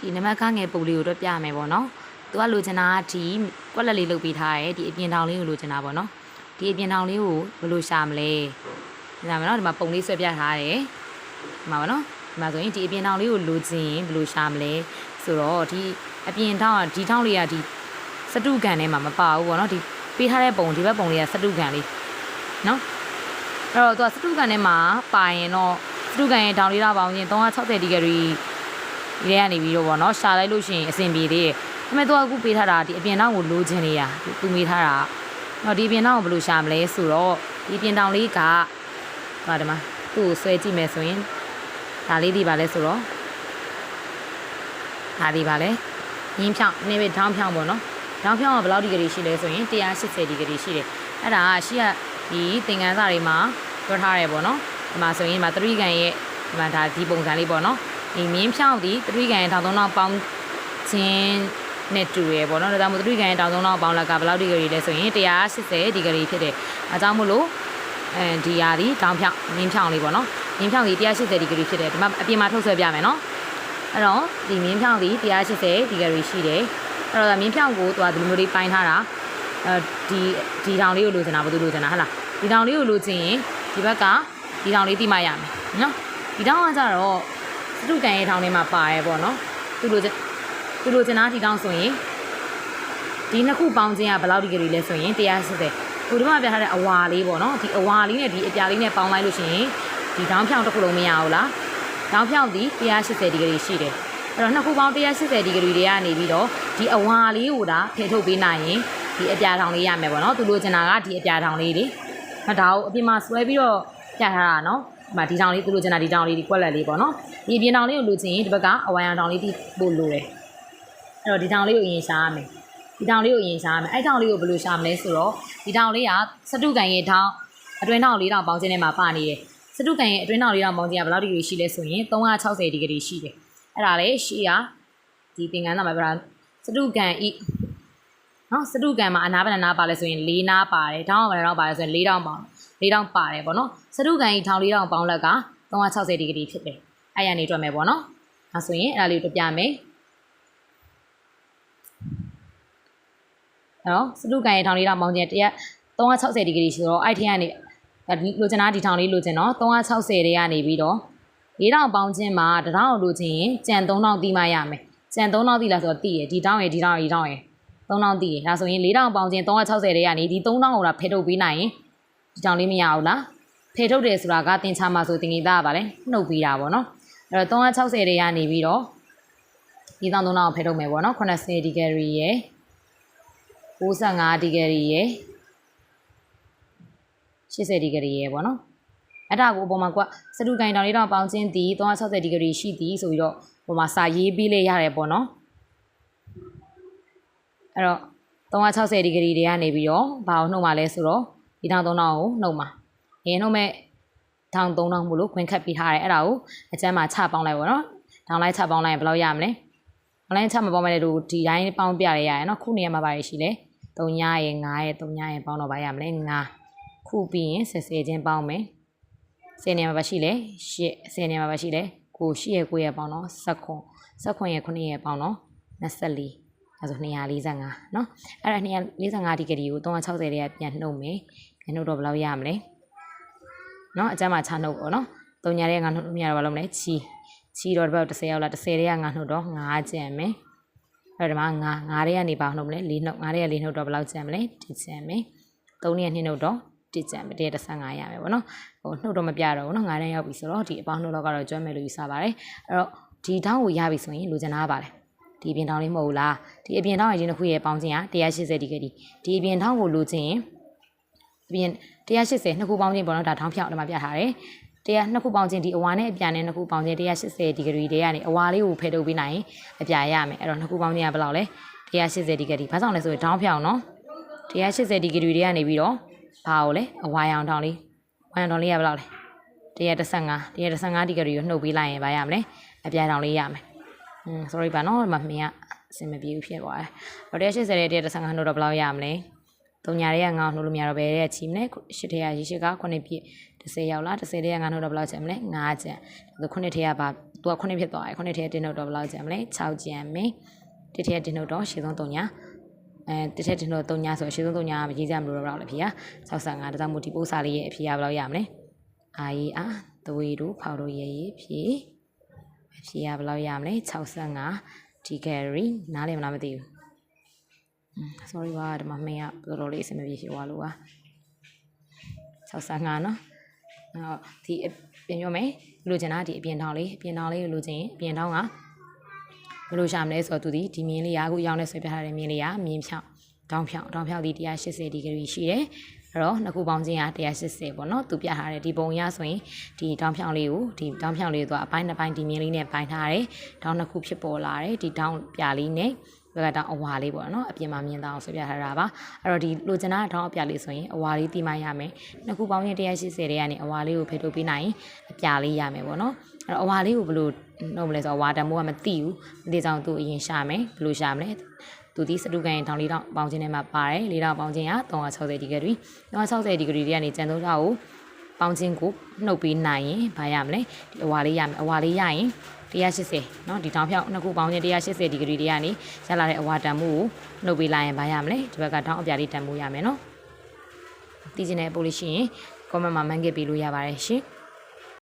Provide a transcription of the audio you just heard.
ဒီနံပါတ်ခငယ်ပုံလေးကိုတော့ပြမယ်ပေါ့နော်သူကလိုချင်တာကဒီကွက်လက်လေးလုပ်ပေးထားတယ်ဒီအပြင်ထောင်လေးကိုလိုချင်တာပေါ့နော်ဒီအပြင်ထောင်လေးကိုဘယ်လိုရှာမလဲဒါမှမဟုတ်ဒီမှာပုံလေးဆွဲပြထားတယ်ဒီမှာပေါ့နော်ဒီမှာဆိုရင်ဒီအပြင်ထောင်လေးကိုလိုချင်ရင်ဘယ်လိုရှာမလဲဆိုတော့ဒီအပြင်ထောင်ကဒီထောင်လေးကဒီစတုကန်ထဲမှာမပါဘူးပေါ့နော်ဒီပေးထားတဲ့ပုံဒီဘက်ပုံလေးကစတုကန်လေးနော်အဲ့တော့သူကစတုကန်ထဲမှာပါရင်တော့စတုကန်ရဲ့ထောင်လေးတော့ပေါင်းချင်း360ဒီဂရီ ဒီထဲကနေပြီးတော့ဗောနော်ရှာလိုက်လို့ရှိရင်အဆင်ပြေသေးတယ်ဒါပေမဲ့သူကအခုပေးထားတာဒီအပြင်တောင်ကိုလိုချင်နေရသူမေးထားတာတော့ဒီအပြင်တောင်ကိုဘယ်လိုရှာမလဲဆိုတော့ဒီအပြင်တောင်လေးကဟာဒီမှာသူ့ကိုဆွဲကြည့်မယ်ဆိုရင်ဒါလေးဒီပါလဲဆိုတော့ဒါဒီပါလဲရင်းဖြောင်းနေပဲထောင်းဖြောင်းပေါ့နော်ထောင်းဖြောင်းကဘယ်လောက်ဒီဂရီရှိလဲဆိုရင်180ဒီဂရီရှိတယ်အဲ့ဒါကရှိကဒီသင်္ကန်းစာတွေမှာပြောထားတယ်ပေါ့နော်ဒီမှာဆိုရင်ဒီမှာ3ကန်ရဲ့ဒီမှာဒါဒီပုံစံလေးပေါ့နော် ဒီမြင်းဖြောင်းဒီတတိကန်ရဲ့ထောင်သုံးလောက်ပေါင်းခြင်းနဲ့တူရယ်ပေါ့နော်ဒါကြောင့်မို့တတိကန်ရဲ့ထောင်သုံးလောက်ပေါင်းလက်ကဘယ်လောက်ဒီဂရီလဲဆိုရင်180ဒီဂရီဖြစ်တယ်အဲကြောင့်မို့လို့အဲဒီဟာဒီတောင်ဖြောင်းမြင်းဖြောင်းလေးပေါ့နော်မြင်းဖြောင်းဒီ180ဒီဂရီဖြစ်တယ်ဒီမှာအပြင်မှာထုတ်ဆွဲပြမယ်နော်အဲ့တော့ဒီမြင်းဖြောင်းဒီ180ဒီဂရီရှိတယ်အဲ့တော့မြင်းဖြောင်းကိုသူကဒီလိုမျိုးလေးပိုင်းထားတာအဲဒီဒီထောင်လေးကိုလိုချင်တာဘာလို့လိုချင်တာဟဟလားဒီထောင်လေးကိုလိုချင်ရင်ဒီဘက်ကဒီထောင်လေးတိမရမယ်နော်ဒီထောင်ကကြတော့ စတုကန်ရဲ့ထောင်ထဲမှာပါရဲပေါ့နော်သူလိုချင်သူလိုချင်တာဒီတောင်းဆိုရင်ဒီနှစ်ခုပေါင်းခြင်းကဘယ်လောက်ဒီဂရီလဲဆိုရင်180ခုဒီမှာပြထားတဲ့အဝါလေးပေါ့နော်ဒီအဝါလေးနဲ့ဒီအပြာလေးနဲ့ပေါင်းလိုက်လို့ရှိရင်ဒီတောင်းဖြောင်းတစ်ခုလုံးမရဘူးလားတောင်းဖြောင်းဒီ180ဒီဂရီရှိတယ်အဲ့တော့နှစ်ခုပေါင်း180ဒီဂရီတွေကနေပြီးတော့ဒီအဝါလေးကိုဒါဖယ်ထုတ်ပေးနိုင်ရင်ဒီအပြာထောင်လေးရမယ်ပေါ့နော်သူလိုချင်တာကဒီအပြာထောင်လေးလေမဒါကိုအပြင်မှာဆွဲပြီးတော့ပြထားတာနော်ဒီ မှာဒီတောင်လေးသူလိုချင်တာဒီတောင်လေးဒီကွက်လက်လေးပေါ့နော်ဒီပြင်တောင်လေးကိုလိုချင်ရင်ဒီဘက်ကအဝိုင်အောင်တောင်လေးဒီပို့လိုတယ်အဲ့တော့ဒီတောင်လေးကိုအရင်ရှားရမယ်ဒီတောင်လေးကိုအရင်ရှားရမယ်အဲ့တောင်လေးကိုဘယ်လိုရှားမလဲဆိုတော့ဒီတောင်လေးကစတုကန်ရဲ့ထောင်းအတွင်းနောက်လေးတောင်ပေါင်းခြင်းထဲမှာပါနေတယ်စတုကန်ရဲ့အတွင်းနောက်လေးတောင်ပေါင်းခြင်းကဘယ်လောက်ဒီဂရီရှိလဲဆိုရင်360ဒီဂရီရှိတယ်အဲ့ဒါလေရှိရဒီသင်္ကန်းသားမှာပြတာစတုကန်ဤနော်စတုကန်မှာအနာဘဏနာပါလဲဆိုရင်၄နာပါတယ်တောင်းဘဏနာတော့ပါလဲဆိုရင်၄တောင်းပါတယ် 4000ပါတယ်ပေါ့နော်စတုကန်ကြီး1400ပေါင်းလက်က360ဒီဂရီဖြစ်တယ်အဲ့ရနေတွက်မယ်ပေါ့နော်ဒါဆိုရင်အဲ့ဒါလေးတို့ပြမယ်အဲ့တော့စတုကန်ရဲ့1400ပေါင်းခြင်းတရက်360ဒီဂရီဆိုတော့အဲ့ထက်ကနေလိုချင်တာဒီထောင်လေးလိုချင်တော့360တွေကနေပြီးတော့4000ပေါင်းခြင်းမှာတထောင်လိုချင်ရင်ကြံ3000တီးမှရမယ်ကြံ3000တီးလားဆိုတော့တီးရဒီတောင်းရဒီတောင်းရဒီတောင်းရ3000တီးရဒါဆိုရင်4000ပေါင်းခြင်း360တွေကနေဒီ3000ကိုလာဖယ်ထုတ်ပေးနိုင်ရင် ဒီတောင်လေးမရဘူးလားဖယ်ထုတ်တယ်ဆိုတာကတင်ချမှာဆိုတင်ကြီးသားပါလေနှုတ်ပေးတာပေါ့နော်အဲ့တော့360တွေကနေပြီးတော့ဒီတောင်3000ကိုဖယ်ထုတ်မယ်ပေါ့နော်80ဒီဂရီရယ်95ဒီဂရီရယ်80ဒီဂရီရယ်ပေါ့နော်အဲ့ဒါကိုအပေါ်မှာကွာစတုကိုင်တောင်လေးတောင်ပေါင်းခြင်းသည်360ဒီဂရီရှိသည်ဆိုပြီးတော့ဟိုမှာစာရေးပေးလေရတယ်ပေါ့နော်အဲ့တော့360ဒီဂရီတွေကနေပြီးတော့ဘာကိုနှုတ်မှလဲဆိုတော့ ဒီတောင်3000ကိုနှုတ်မှာအရင်နှုတ်မဲ့ထောင်3000မို့လို့ခွင်ခတ်ပေးထားတယ်အဲ့ဒါကိုအကျမ်းမှာချပေါင်းလိုက်ပေါ့နော်ထောင်လိုက်ချပေါင်းလိုက်ရင်ဘယ်လောက်ရမလဲအလိုင်းချမပေါင်းမဲ့တဲ့တို့ဒီတိုင်းပေါင်းပြရရရနော်ခုနေရာမှာပါရရှိလဲ3ညရဲ့9ရဲ့3ညရဲ့ပေါင်းတော့ပါရမလဲ9ခုပြီးရင်10 10ချင်းပေါင်းမယ်10နေရာမှာပါရှိလဲ10 10နေရာမှာပါရှိလဲကို10ရဲ့9ရဲ့ပေါင်းတော့10ခွန်10ခွန်ရဲ့9ရဲ့ပေါင်းတော့24 အဲဆို245เนาะအဲ့ဒါ245ဒီဂရီကို360တွေကပြန်နှုတ်မယ်ပြန်နှုတ်တော့ဘယ်လောက်ရမလဲเนาะအကျမ်းမှာချနှုတ်ပေါ့เนาะ3ညာတွေကငါနှုတ်လို့မရတော့ဘာလို့မလဲချီချီတော့ဒီဘက်10ရောက်လာ10တွေကငါနှုတ်တော့9ကျန်မယ်အဲ့ဒါဒီမှာငါငါတွေကကနေပါနှုတ်မလဲ၄နှုတ်ငါတွေက၄နှုတ်တော့ဘယ်လောက်ကျန်မလဲ1ကျန်မယ်3တွေက2နှုတ်တော့1ကျန်မယ်135ရမယ်ပေါ့နော်ဟိုနှုတ်တော့မပြတော့ဘူးနော်ငါးတန်းရောက်ပြီဆိုတော့ဒီအပေါင်းနှုတ်တော့ကတော့ကျွမ်းမယ်လို့ယူဆပါတယ်အဲ့တော့ဒီတောင်းကိုရပြီဆိုရင်လိုချင်တာပါလေ ဒီအပြင်တောင်းလေးမဟုတ်ဘူးလားဒီအပြင်တောင်းရဲ့ရင်းတစ်ခုရဲ့ပေါင်းခြင်းက180ဒီဂရီဒီအပြင်တောင်းကိုလိုချင်ရင်အပြင်180နှစ်ခုပေါင်းခြင်းပေါ့နော်ဒါထောင်းဖြောင်းအတမပြထားတယ်တရားနှစ်ခုပေါင်းခြင်းဒီအဝါနဲ့အပြာနဲ့နှစ်ခုပေါင်းခြင်း180ဒီဂရီတွေကနေအဝါလေးကိုဖယ်ထုတ်ပေးနိုင်ရင်အပြာရမယ်အဲ့တော့နှစ်ခုပေါင်းခြင်းကဘယ်လောက်လဲ180ဒီဂရီဘာကြောင့်လဲဆိုရင်တောင်းဖြောင်းနော်180ဒီဂရီတွေကနေပြီးတော့ဘာကိုလဲအဝါရောင်တောင်းလေးဝါရောင်တောင်းလေးကဘယ်လောက်လဲ135 135ဒီဂရီကိုနှုတ်ပေးလိုက်ရင်ဘာရမလဲအပြာတောင်းလေးရမယ်อืม sorry ပါနော်ဒီမှာမင်းကအစင်မပြေဘူးဖြစ်သွားတယ်180တဲ့135နှုတ်တော့ဘယ်လောက်ရမလဲတုံညာတွေကငါ့နှုတ်လို့မရတော့ဘယ်တဲ့ချီမလဲရှစ်ထရရေရှိက9ပြည့်10ရောက်လား10တဲ့ကငါနှုတ်တော့ဘယ်လောက်ချက်မလဲ9ချက်ဒါ9ထရကဘာသူကခုနှစ်ဖြစ်သွားတယ်ခုနှစ်ထဲတင်တော့တော့ဘယ်လောက်ကျန်မလဲ6ကျန်မယ်တစ်ထဲတင်တော့တော့ရှင်းဆုံး3ညာအဲတစ်ထဲတင်တော့3ညာဆိုရှင်းဆုံး3ညာမကြီးကြမလို့တော့လေဖေက65ဒါကြောင့်မို့ဒီပိုးစာလေးရဲ့အဖြေရဘယ်လောက်ရမလဲအာရီအာသွေးတို့ဖောက်တို့ရဲ့ရဲ့ဖြေအ ဖြေရဘယ်လောက်ရမလဲ65ဒီကရီနားလည်မလားမသိဘူး sorry ပါဒီမှာမင်းကတော်တော်လေးအဆင်မပြေရှိသွားလို့ပါ65နော်အော်ဒီအပြင်ပြောမယ်လိုချင်တာဒီအပြင်ထောင်လေးအပြင်ထောင်လေးကိုလိုချင်ရင်အပြင်ထောင်ကဘယ်လိုရှာမလဲဆိုတော့သူဒီဒီမြင်းလေးကအခုရောင်းနေဆွဲပြထားတဲ့မြင်းလေးကမြင်းဖြောင်းတောင်းဖြောင်းတောင်းဖြောင်းဒီ180ဒီဂရီရှိတယ် အဲ့တော့နှစ်ခုပေါင်းခြင်းက180ပေါ့နော်သူပြထားတဲ့ဒီပုံရဆိုရင်ဒီတောင်းဖြောင်းလေးကိုဒီတောင်းဖြောင်းလေးကိုသူကအပိုင်းနှစ်ပိုင်းဒီမြင်းလေးနဲ့ပိုင်းထားတယ်တောင်းနှစ်ခုဖြစ်ပေါ်လာတယ်ဒီတောင်းပြလေးနဲ့ ဘက်ကတော့အဝါလေးပေါ့နော်အပြင်မှာမြင်到အောင်ဆွပြထားတာပါအဲ့တော့ဒီလိုချင်တာထောင်းအပြလေးဆိုရင်အဝါလေးတီးမှရမယ်နှစ်ခုပေါင်းရင်180တဲ့ကနေအဝါလေးကိုဖယ်ထုတ်ပေးနိုင်ရင်အပြလေးရမယ်ပေါ့နော်အဲ့တော့အဝါလေးကိုဘယ်လိုနှုတ်မလဲဆိုတော့ဝါတမိုးကမသိဘူးမသိဆောင်သူအရင်ရှာမယ်ဘယ်လိုရှာမလဲသူဒီစတုကန်ထောင်းလေးတောင်ပေါင်းခြင်းထဲမှာပါတယ်လေးတောင်ပေါင်းခြင်းက360ဒီဂရီ360ဒီဂရီတွေကနေကျန်သုံးထောက်ကိုပေါင်းခြင်းကိုနှုတ်ပေးနိုင်ရင်ဘာရမလဲဒီအဝါလေးရမယ်အဝါလေးရရင် 180เนาะဒီတောင်ဖြောက်နှစ်ခုပေါင်းခြင်း180ဒီဂရီတွေကနေရလာတဲ့အဝါတန်မှုကိုနှုတ်ပေးလိုက်ရင်ဘာရမလဲဒီဘက်ကတောင်အပြာလေးတန်မှုရမယ်เนาะသိချင်တဲ့ပို့လို့ရှိရင် comment မှာ man ခဲ့ပေးလို့ရပါတယ်ရှင်